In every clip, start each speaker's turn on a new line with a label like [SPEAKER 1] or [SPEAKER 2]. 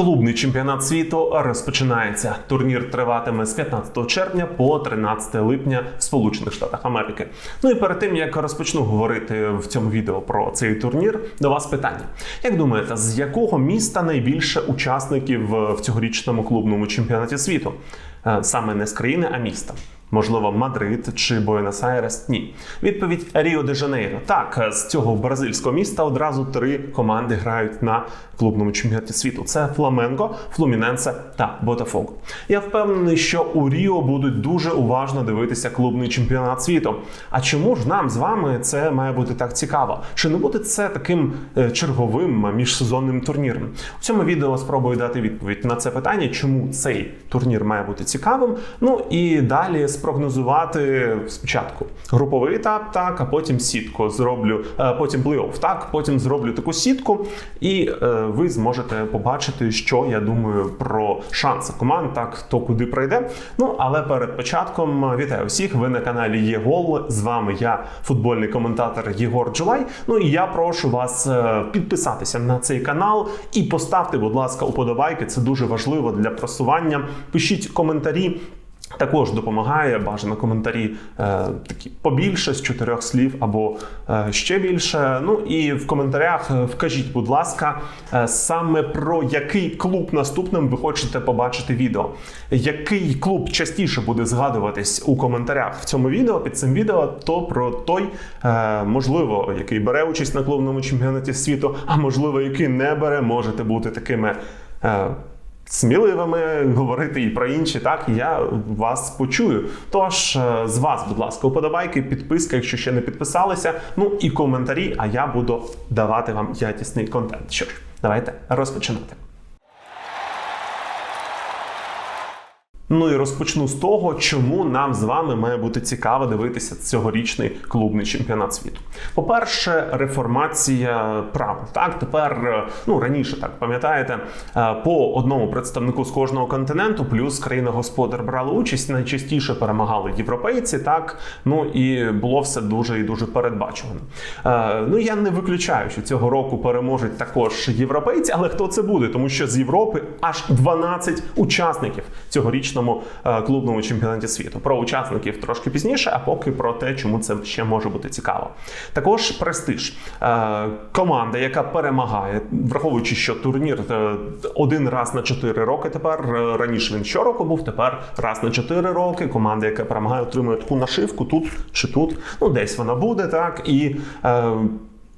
[SPEAKER 1] Клубний чемпіонат світу розпочинається. Турнір триватиме з 15 червня по 13 липня в Сполучених Штатах Америки. Ну і перед тим як розпочну говорити в цьому відео про цей турнір, до вас питання: як думаєте, з якого міста найбільше учасників в цьогорічному клубному чемпіонаті світу? Е, Саме не з країни, а міста. Можливо, Мадрид чи Буенос-Айрес? Ні. Відповідь Ріо де Жанейро. Так, з цього бразильського міста одразу три команди грають на клубному чемпіонаті світу. Це Фламенго, Флуміненсе та Ботафого. Я впевнений, що у Ріо будуть дуже уважно дивитися клубний чемпіонат світу. А чому ж нам з вами це має бути так цікаво? Чи не буде це таким е, черговим міжсезонним турніром? У цьому відео спробую дати відповідь на це питання, чому цей турнір має бути цікавим. Ну і далі спрогнозувати спочатку груповий етап, так, а потім сітку зроблю, е, потім плей-офф, так, потім зроблю таку сітку, і е, ви зможете побачити, що я думаю про шанси команд, так хто куди пройде. Ну але перед початком вітаю всіх. Ви на каналі Є Гол. З вами я, футбольний коментатор Єгор Джулай. Ну і я прошу вас е, підписатися на цей канал і поставте, будь ласка, уподобайки. Це дуже важливо для просування. Пишіть коментарі. Також допомагає бажано коментарі е, такі побільше з чотирьох слів або е, ще більше. Ну і в коментарях е, вкажіть, будь ласка, е, саме про який клуб наступним ви хочете побачити відео. Який клуб частіше буде згадуватись у коментарях в цьому відео під цим відео, то про той, е, можливо, який бере участь на клубному чемпіонаті світу, а можливо, який не бере, можете бути такими. Е, сміливими говорити і про інші, так я вас почую. Тож е, з вас, будь ласка, уподобайки, підписка, якщо ще не підписалися. Ну і коментарі. А я буду давати вам якісний контент. Що ж, давайте розпочинати. Ну і розпочну з того, чому нам з вами має бути цікаво дивитися цьогорічний клубний чемпіонат світу. По-перше, реформація правил. Так, тепер, е, ну раніше так пам'ятаєте, е, по одному представнику з кожного континенту, плюс країна-господар брали участь. Найчастіше перемагали європейці. Так, ну і було все дуже і дуже передбачувано. Е, Ну я не виключаю, що цього року переможуть також європейці, але хто це буде? Тому що з Європи аж 12 учасників цьогорічного е, клубному чемпіонаті світу. Про учасників трошки пізніше, а поки про те, чому це ще може бути цікаво. Також престиж. Е, Команда, яка перемагає, враховуючи, що турнір е, один раз на 4 роки тепер. Раніше він щороку був, тепер раз на 4 роки. Команда, яка перемагає, отримує таку нашивку тут чи тут. Ну, десь вона буде, так. І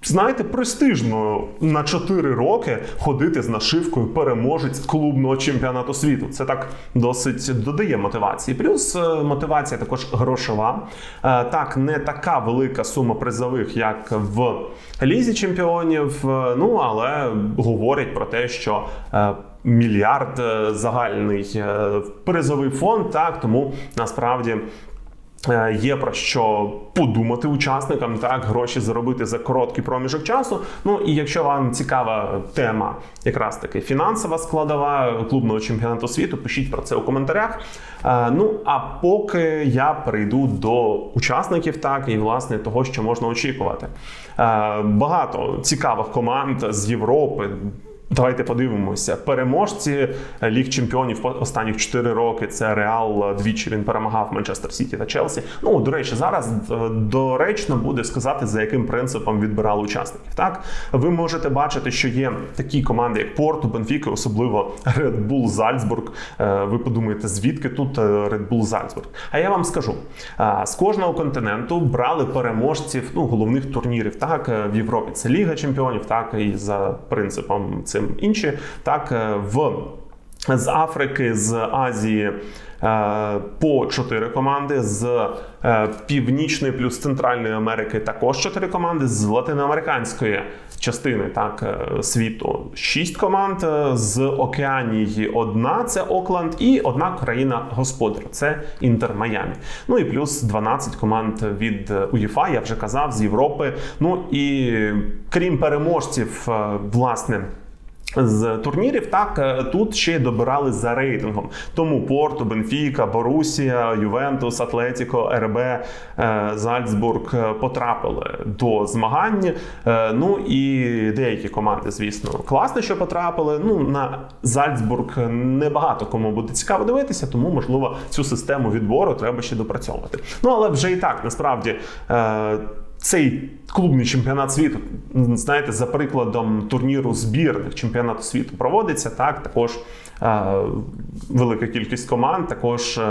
[SPEAKER 1] Знаєте, престижно на 4 роки ходити з нашивкою переможець клубного чемпіонату світу. Це так досить додає мотивації. Плюс е, мотивація також грошова. Е, Так, не така велика сума призових, як в лізі чемпіонів. е, Ну але говорять про те, що. Мільярд загальний призовий фонд, так тому насправді Є про що подумати учасникам, так гроші заробити за короткий проміжок часу. Ну і якщо вам цікава тема, якраз таки фінансова складова клубного чемпіонату світу, пишіть про це у коментарях. Е, Ну а поки я перейду до учасників, так і власне того, що можна очікувати. Е, Багато цікавих команд з Європи. Давайте подивимося. Переможці ліг чемпіонів останніх 4 роки. Це Реал двічі він перемагав Манчестер Сіті та Челсі. Ну до речі, зараз е, доречно буде сказати, за яким принципом відбирали учасників. Так ви можете бачити, що є такі команди, як Порту, Бенфіка, особливо Red Bull Зальцбург. Е, Ви подумаєте, звідки тут е, Red Bull Зальцбург? А я вам скажу: е, з кожного континенту брали переможців ну головних турнірів. Так е, в Європі це Ліга Чемпіонів, так і за принципом цим інші. Так е, в з Африки, з Азії е, по чотири команди, з е, Північної плюс Центральної Америки також чотири команди, з латиноамериканської частини так, світу шість команд, з Океанії одна це Окленд, і одна країна господар це Інтер Майамі. Ну і плюс 12 команд від УЄФА, я вже казав, з Європи. Ну і крім переможців, власне. З турнірів. Так е, тут ще й добирали за рейтингом. Тому Порту, Бенфіка, Борусія, Ювентус, Атлетіко, РБ, е, Зальцбург е, потрапили до змагань. Ну і деякі команди, звісно, класно, що потрапили. Ну на Зальцбург небагато кому буде цікаво дивитися, тому можливо цю систему відбору треба ще допрацьовувати. Ну але вже і так насправді. Цей клубний чемпіонат світу, знаєте, за прикладом турніру збірних чемпіонату світу проводиться так. Також е, велика кількість команд, також е,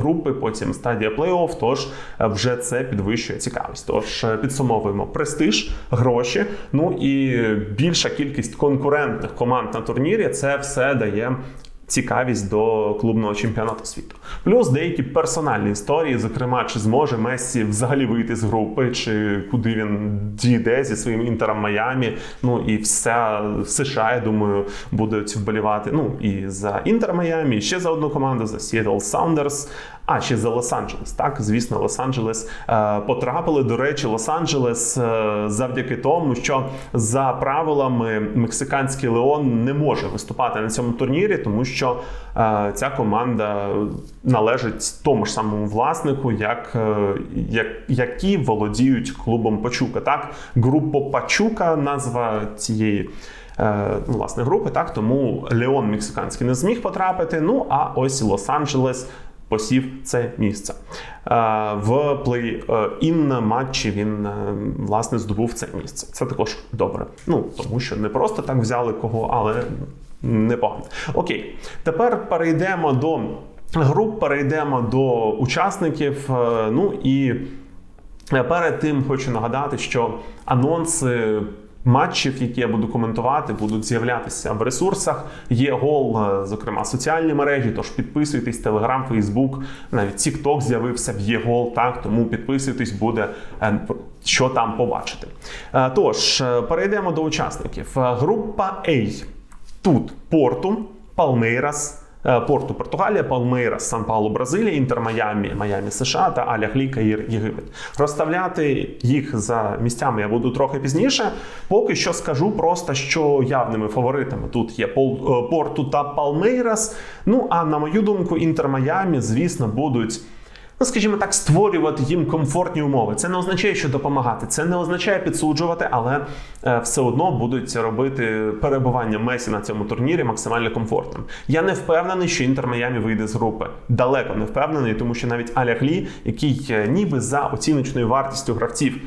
[SPEAKER 1] групи, потім стадія плей-офф. Тож е, вже це підвищує цікавість. Тож е, підсумовуємо престиж, гроші. Ну і більша кількість конкурентних команд на турнірі. Це все дає цікавість до клубного чемпіонату світу. Плюс деякі персональні історії, зокрема, чи зможе Мессі взагалі вийти з групи, чи куди він дійде зі своїм інтером Майамі. Ну і вся США, я думаю, будуть вболівати. Ну і за інтер Майамі, ще за одну команду, за Seattle Sounders. А ще за Лос-Анджелес. Так, звісно, Лос-Анджелес е, потрапили. До речі, Лос-Анджелес е, завдяки тому, що за правилами мексиканський Леон не може виступати на цьому турнірі, тому що е, ця команда належить тому ж самому власнику, як, е, як які володіють клубом Пачука. Так, група Пачука, назва цієї. е, ну, Власне, групи, так тому Леон мексиканський не зміг потрапити. Ну а ось Лос-Анджелес посів це місце. В плей-ін матчі він власне здобув це місце. Це також добре. Ну тому що не просто так взяли кого, але непогано. Окей, тепер перейдемо до груп, перейдемо до учасників. Е, Ну і перед тим хочу нагадати, що анонси. Матчів, які я буду коментувати, будуть з'являтися в ресурсах. Є гол, е, зокрема, соціальні мережі. Тож підписуйтесь, Телеграм, Фейсбук, навіть TikTok з'явився в ЄГОЛ. Так тому підписуйтесь, буде е, що там побачити. Е, Тож е, перейдемо до учасників. Е, Група A. Тут Порту, Палмейрас. е, Порту Португалія, Палмейрас, Сан Паулу, Бразилія, Інтер Майамі, Майамі США та Аляхлі Каїр Єгипет. Розставляти їх за місцями я буду трохи пізніше. Поки що скажу просто, що явними фаворитами тут є е, Порту та Палмейрас. Ну а на мою думку, Інтер Майамі, звісно, будуть. Ну, скажімо так, створювати їм комфортні умови. Це не означає, що допомагати, це не означає підсуджувати, але е, все одно будуть робити перебування Месі на цьому турнірі максимально комфортним. Я не впевнений, що Інтер Майамі вийде з групи. Далеко не впевнений, тому що навіть Аляхлі, який е, ніби за оціночною вартістю гравців.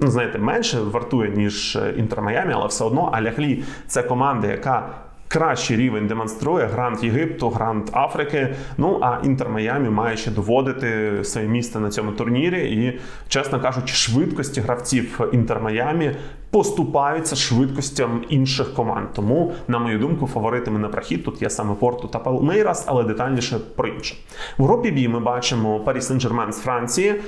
[SPEAKER 1] Ну, знаєте, менше вартує, ніж е, Інтер Майамі, але все одно Аляхлі це команда, яка кращий рівень демонструє грант Єгипту, грант Африки. Ну а Інтер Майамі має ще доводити своє місце на цьому турнірі. І, чесно кажучи, швидкості гравців Інтер Майамі поступаються швидкостям інших команд. Тому, на мою думку, фаворитами на прохід тут є саме Порту та Палмейрас, але детальніше про інше. В групі Бі ми бачимо Парі Сен-Жермен з Франції, е,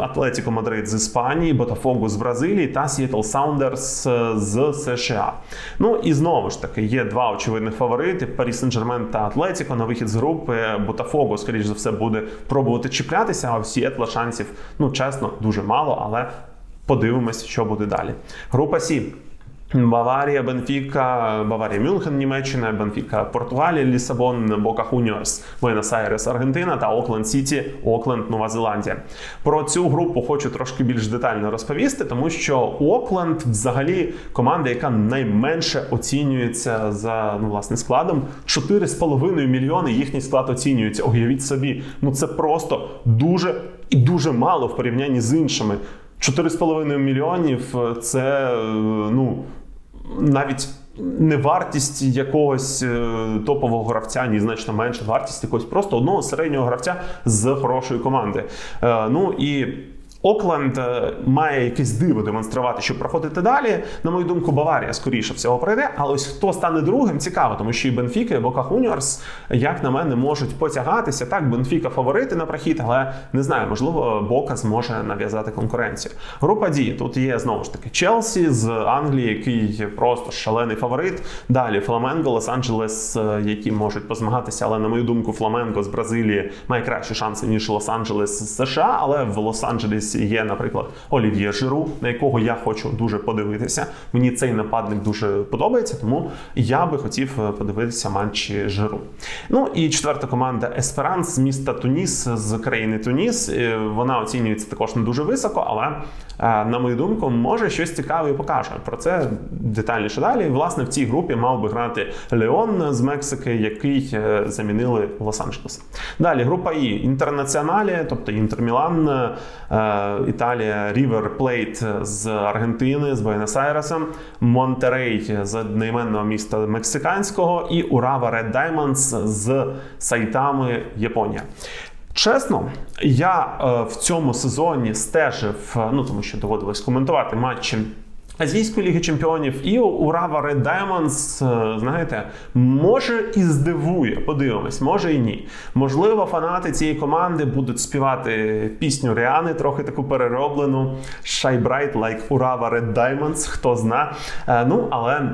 [SPEAKER 1] Атлетіко Мадрид з Іспанії, Ботафогу з Бразилії та Сіетл Саундерс е, з США. Ну і знову ж таки є два очевидних фаворити: Парі Сен-Жермен та Атлетіко на вихід з групи. Ботафого, скоріш за все, буде пробувати чіплятися, а в Сіетла шансів, ну чесно, дуже мало, але подивимось, що буде далі. Група Сі. Баварія, Бенфіка, Баварія, Мюнхен, Німеччина, Бенфіка, Португалія, Лісабон, Бока Хуніорс, Буенос-Айрес, Аргентина та Окленд Сіті, Окленд, Нова Зеландія. Про цю групу хочу трошки більш детально розповісти, тому що Окленд взагалі команда, яка найменше оцінюється за ну, власне складом. 4,5 мільйони їхній склад оцінюється. Уявіть собі, ну це просто дуже і дуже мало в порівнянні з іншими. 4,5 мільйонів це е, ну навіть не вартість якогось е, топового гравця, ні значно менше вартість якогось просто одного середнього гравця з хорошої команди. Е, Ну і Окленд е, має якесь диво демонструвати, щоб проходити далі. На мою думку, Баварія скоріше всього пройде. Але ось хто стане другим, цікаво, тому що і Бенфіка, і Бока Хуніорс, як на мене, можуть потягатися. Так, Бенфіка фаворити на прохід, але не знаю, можливо, Бока зможе нав'язати конкуренцію. Група Ді тут є знову ж таки Челсі з Англії, який просто шалений фаворит. Далі Фламенго, Лос-Анджелес, е, які можуть позмагатися, але на мою думку, Фламенго з Бразилії має кращі шанси ніж Лос-Анджелес з США, але в Лос-Анджелесі групці є, наприклад, Олів'є Жиру, на якого я хочу дуже подивитися. Мені цей нападник дуже подобається, тому я би хотів е, подивитися матчі Жиру. Ну і четверта команда Есперанс з міста Туніс з країни Туніс. Е, Вона оцінюється також не дуже високо, але на мою думку, може щось цікаве і покаже. Про це детальніше далі. Власне, в цій групі мав би грати Леон з Мексики, який е, замінили Лос-Анджелес. Далі група І інтернаціоналі, тобто Інтер Мілан, е, Італія, Рівер Плейт з Аргентини, з Буенос-Айресом, Монтерей з одноіменного міста мексиканського і Урава Ред Даймондс з Сайтами, Японія. Чесно, я е, в цьому сезоні стежив, е, ну тому що доводилось коментувати матчі. Азійської ліги чемпіонів і Урава Red Diamonds, е, знаєте, може і здивує. Подивимось, може і ні. Можливо, фанати цієї команди будуть співати пісню Ріани, трохи таку перероблену. Shy Bright like Урава Red Diamonds, хто зна. Ну, але.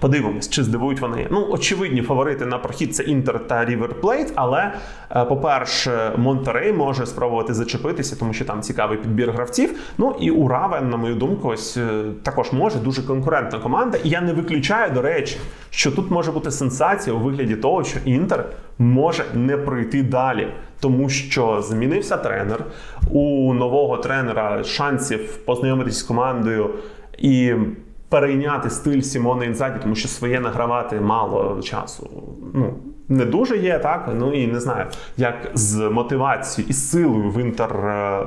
[SPEAKER 1] Подивимось, чи здивують вони. Ну, очевидні фаворити на прохід це Інтер та Рівер Плейт, але, е, по-перше, Монтерей може спробувати зачепитися, тому що там цікавий підбір гравців. Ну і Уравен, на мою думку, ось е, також може дуже конкурентна команда. І я не виключаю, до речі, що тут може бути сенсація у вигляді того, що Інтер може не пройти далі, тому що змінився тренер. У нового тренера шансів познайомитись з командою і перейняти стиль Сімона Інзаді, тому що своє награвати мало часу. Ну не дуже є, так ну і не знаю, як з мотивацією і силою в інтер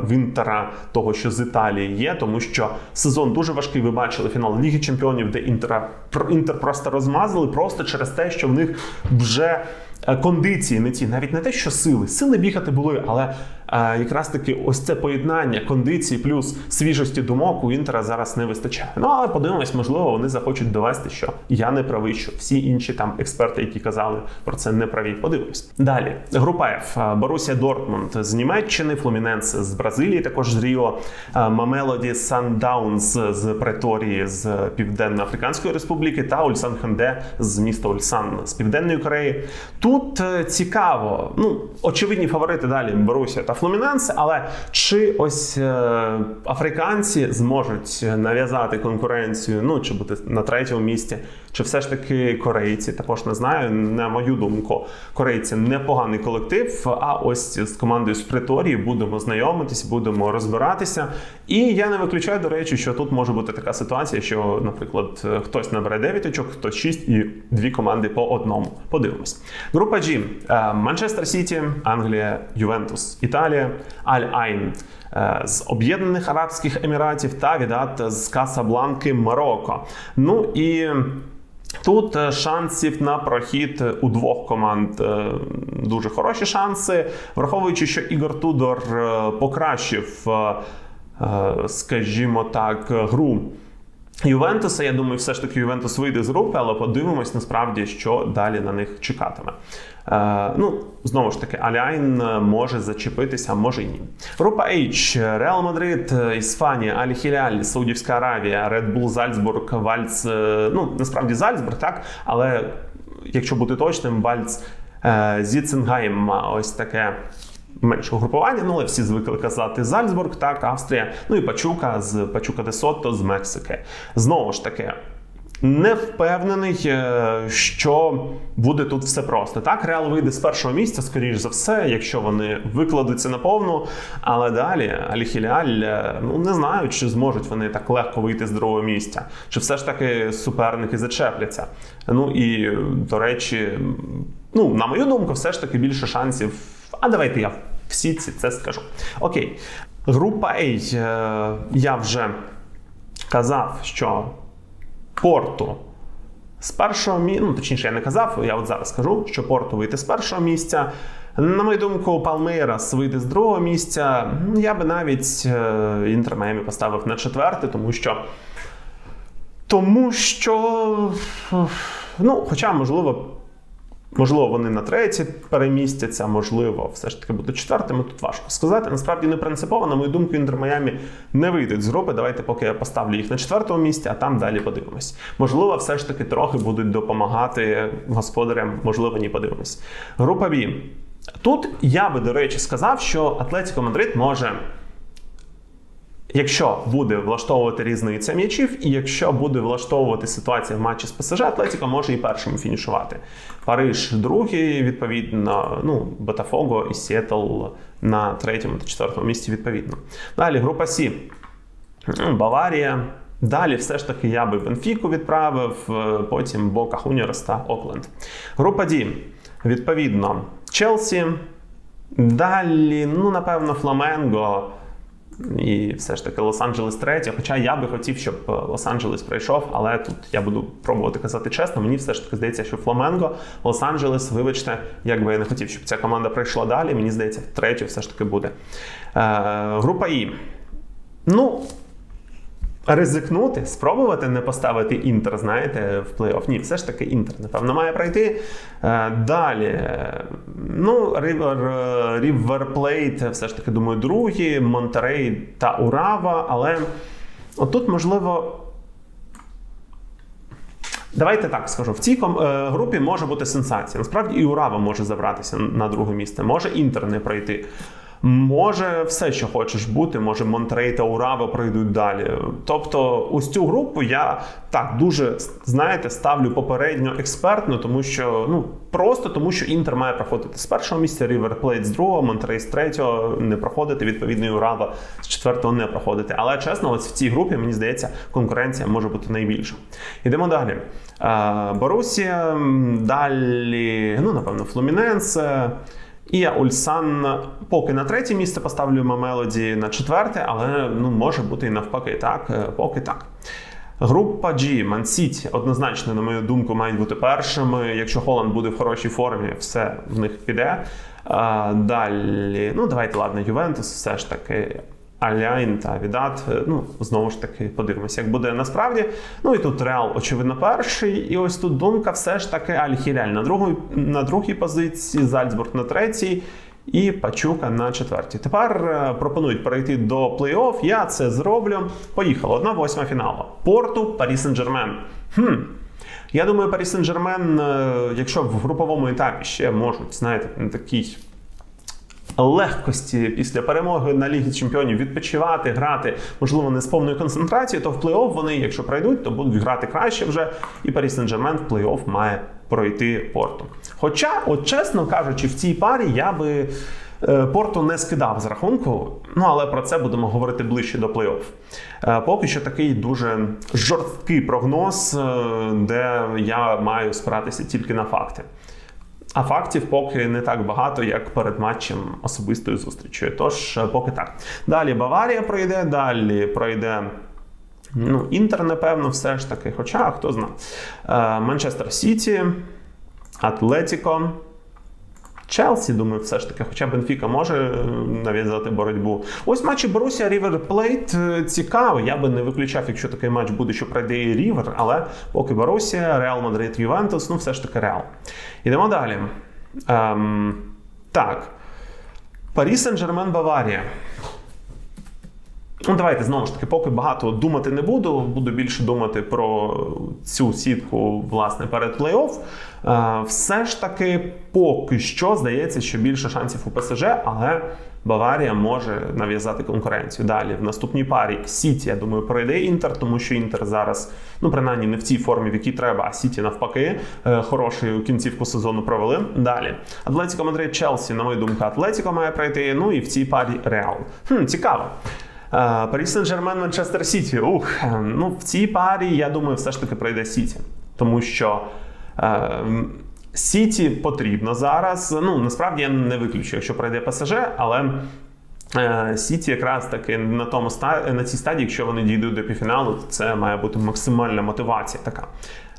[SPEAKER 1] в інтера того, що з Італії є, тому що сезон дуже важкий. Ви бачили фінал Ліги Чемпіонів, де інтера інтер просто розмазали, просто через те, що в них вже е, кондиції не ті, навіть не те, що сили. Сили бігати були, але е, якраз таки ось це поєднання кондиції плюс свіжості думок у інтера зараз не вистачає. Ну але подивимось, можливо, вони захочуть довести, що я не правий, що всі інші там експерти, які казали про це, не праві. Подивимось. Далі група F. Борусія Дортмунд з Німеччини, Флуміненс з Бразилії, також з Ріо, Мамелоді Сандаунс з Преторії з Південно-Африканської Республіки та Ульсан Хенде з міста Ульсан з Південної Кореї. Тут е, цікаво, ну очевидні фаворити далі Борусія та Флуміненс, але чи ось е, африканці зможуть нав'язати конкуренцію, ну чи бути на третьому місці, чи все ж таки корейці? Також не знаю. На мою думку, корейці непоганий колектив. А ось з командою з Преторії будемо знайомитись, будемо розбиратися. І я не виключаю, до речі, що тут може бути така ситуація, що, наприклад, хтось набере 9 очок, хтось 6 і дві команди по одному. Подивимось. Група G. Е, Манчестер Сіті, Англія, Ювентус, Італія, Аль Айн. е, З Об'єднаних Арабських Еміратів та Відат з Касабланки Марокко. Ну і Тут е, шансів на прохід у двох команд е, дуже хороші шанси, враховуючи, що Ігор Тудор е, покращив, е, е, скажімо так, гру. Ювентуса, я думаю, все ж таки Ювентус вийде з групи, але подивимось насправді, що далі на них чекатиме. Е, ну, знову ж таки, Аляйн може зачепитися, може і ні. Група H. Реал Мадрид, Іспанія, Аль Хіляль, Саудівська Аравія, Red Bull Зальцбург, Вальц. е, Ну, насправді Зальцбург, так, але якщо бути точним, Вальц е, Зіценгайм, ось таке. Менше угрупування, ну але всі звикли казати Зальцбург, так, Австрія, ну і Пачука з Пачука де Сотто з Мексики. Знову ж таки, не впевнений, е, що буде тут все просто. Так, Реал вийде з першого місця, скоріш за все, якщо вони викладуться на повну. Але далі Аль-Хіляль, е, ну не знаю, чи зможуть вони так легко вийти з другого місця, чи все ж таки суперники зачепляться. Ну і до речі, ну на мою думку, все ж таки більше шансів. А давайте я в сітці це скажу. Окей, група A. Е, Я вже казав, що Порту з першого місця, ну точніше, я не казав, я от зараз скажу, що Порту вийде з першого місця. На мою думку, Палмейрас вийде з другого місця. Я би навіть е, Інтер Майамі поставив на четверте, тому що. Тому що. Ну, хоча, можливо, Можливо, вони на третє перемістяться, можливо, все ж таки будуть четвертими. Тут важко сказати. Насправді не принципово, на мою думку, Інтер Майамі не вийдуть з групи. Давайте поки я поставлю їх на четвертому місці, а там далі подивимось. Можливо, все ж таки трохи будуть допомагати господарям, можливо, ні подивимось. Група Б. Тут я би, до речі, сказав, що Атлетіко Мадрид може Якщо буде влаштовувати різниця м'ячів, і якщо буде влаштовувати ситуація в матчі з ПСЖ, Атлетіко може і першим фінішувати. Париж другий, відповідно, ну, Ботафого і Сіетл на третьому та четвертому місці відповідно. Далі група Сі. Баварія. Далі все ж таки я би Бенфіку відправив, е, потім Бока Хуніорс та Окленд. Група Ді. Відповідно, Челсі. Далі, ну, напевно, Фламенго. І все ж таки Лос-Анджелес третє. Хоча я би хотів, щоб е, Лос-Анджелес прийшов, але тут я буду пробувати казати чесно. Мені все ж таки здається, що Фламенго, Лос-Анджелес, вибачте, як би я не хотів, щоб ця команда прийшла далі. Мені здається, третє все ж таки буде. Е, Група І. Ну. Ризикнути, спробувати не поставити інтер, знаєте, в плей-офф. Ні, все ж таки інтер, напевно, має пройти. Е, Далі. е, Ну, Рівер, Рівер все ж таки, думаю, другі, Монтерей та Урава. Але отут, можливо. Давайте так скажу. В цій е, групі може бути сенсація. Насправді і Урава може забратися на друге місце, може Інтер не пройти. Може все, що хочеш бути, може Монтрей та Урава пройдуть далі. Тобто, ось цю групу я так дуже знаєте ставлю попередньо експертно, тому що ну просто тому, що Інтер має проходити з першого місця, Рівер Плейт з другого, Монтрей з третього не проходити. Відповідно, і Урава з четвертого не проходити. Але чесно, ось в цій групі мені здається, конкуренція може бути найбільша. Йдемо далі. Е, Борусія, далі, ну напевно, Флуміненсе. І я Ульсан поки на третє місце поставлю Мамелоді на четверте, але ну може бути і навпаки, так е, поки так. Група G, Ман-Сіті, однозначно, на мою думку, мають бути першими. Якщо Холанд буде в хорошій формі, все в них піде. А, далі, ну давайте, ладно, Ювентус, все ж таки. Аляйн та Відат, ну знову ж таки подивимося, як буде насправді. Ну і тут Реал, очевидно, перший. І ось тут думка все ж таки Аль-Хіляль на другій, на другій позиції, Зальцбург на третій. І Пачука на четвертій. Тепер е, пропонують перейти до плей-офф. Я це зроблю. Поїхало. Одна восьма фіналу. Порту, Парі Сен-Жермен. Хм. Я думаю, Парі Сен-Жермен, е, якщо в груповому етапі ще можуть, знаєте, на такій легкості після перемоги на Лігі Чемпіонів відпочивати, грати, можливо, не з повною концентрацією, то в плей-офф вони, якщо пройдуть, то будуть грати краще вже. І Парі Сен-Жермен в плей-офф має пройти порту. Хоча, от чесно кажучи, в цій парі я би. е, Порту не скидав з рахунку, ну але про це будемо говорити ближче до плей-офф. Е, Поки що такий дуже жорсткий прогноз, е, де я маю спиратися тільки на факти. А фактів поки не так багато, як перед матчем особистою зустрічю. Тож, е, поки так. Далі Баварія пройде, далі пройде. Ну, Інтер, напевно, все ж таки. Хоча хто знає. Е, Манчестер Сіті, Атлетіко. Челсі, думаю, все ж таки, хоча Бенфіка може е, нав'язати боротьбу. Ось матчі Борусія Рівер Плейт цікаво. Я би не виключав, якщо такий матч буде, що пройде і Рівер, але поки Борусія, Реал Мадрид, Ювентус, ну все ж таки Реал. Ідемо далі. Ем, так. Парі Сен-Жермен Баварія. Ну, давайте знову ж таки, поки багато думати не буду. Буду більше думати про цю сітку власне перед плей-офф. Е, все ж таки, поки що здається, що більше шансів у ПСЖ, але Баварія може нав'язати конкуренцію. Далі в наступній парі Сіті, я думаю, пройде Інтер, тому що Інтер зараз, ну принаймні, не в тій формі, в якій треба, а Сіті навпаки, е, хорошу кінцівку сезону провели. Далі Атлетіко Мадрид Челсі, на мою думку, Атлетіко має пройти. Ну і в цій парі Реал. Хм, цікаво. Парі Сен-Жермен, Манчестер Сіті. Ух, е, ну в цій парі, я думаю, все ж таки пройде Сіті. Тому що е, Сіті потрібно зараз. Ну, насправді я не виключу, якщо пройде ПСЖ, але. е, Сіті якраз таки на тому на цій стадії, якщо вони дійдуть до півфіналу, то це має бути максимальна мотивація така.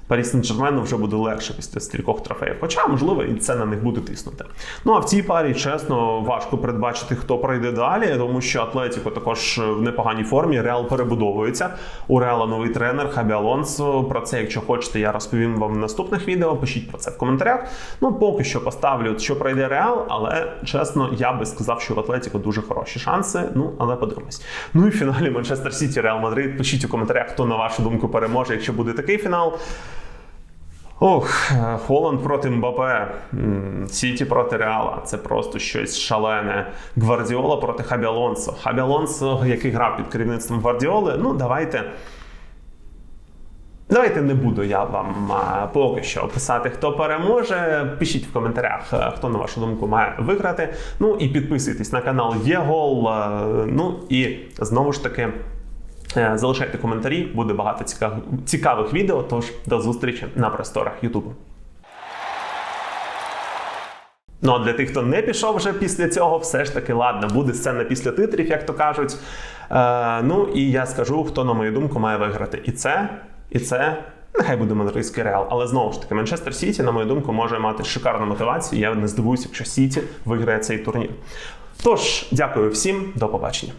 [SPEAKER 1] Парі Сен-Жермену вже буде легше після стількох трофеїв. Хоча, можливо, і це на них буде тиснути. Ну а в цій парі, чесно, важко передбачити, хто пройде далі, тому що Атлетіко також в непоганій формі. Реал перебудовується. У Реала новий тренер Хабі Алонсо. Про це, якщо хочете, я розповім вам в наступних відео. Пишіть про це в коментарях. Ну, поки що поставлю, що пройде Реал, але чесно, я би сказав, що в Атлетіко дуже хороші шанси. Ну, але подивимось. Ну і в фіналі Манчестер Сіті, Реал Мадрид. Пишіть у коментарях, хто на вашу думку переможе, якщо буде такий фінал. Ох, Холланд проти Мбапе, Сіті проти Реала. Це просто щось шалене. Гвардіола проти Хабі Алонсо. Хабі Алонсо, який грав під керівництвом Гвардіоли. Ну, давайте. Давайте не буду я вам поки що писати, хто переможе. Пишіть в коментарях, хто на вашу думку має виграти. Ну і підписуйтесь на канал Єгол. Ну і знову ж таки. Е, Залишайте коментарі, буде багато цікавих, відео. Тож до зустрічі на просторах Ютубу. Ну а для тих, хто не пішов вже після цього, все ж таки ладно, буде сцена після титрів, як то кажуть. Е, ну і я скажу, хто, на мою думку, має виграти. І це, і це. Нехай буде мадридський реал, але знову ж таки, Манчестер Сіті, на мою думку, може мати шикарну мотивацію. Я не здивуюся, якщо Сіті виграє цей турнір. Тож, дякую всім, до побачення.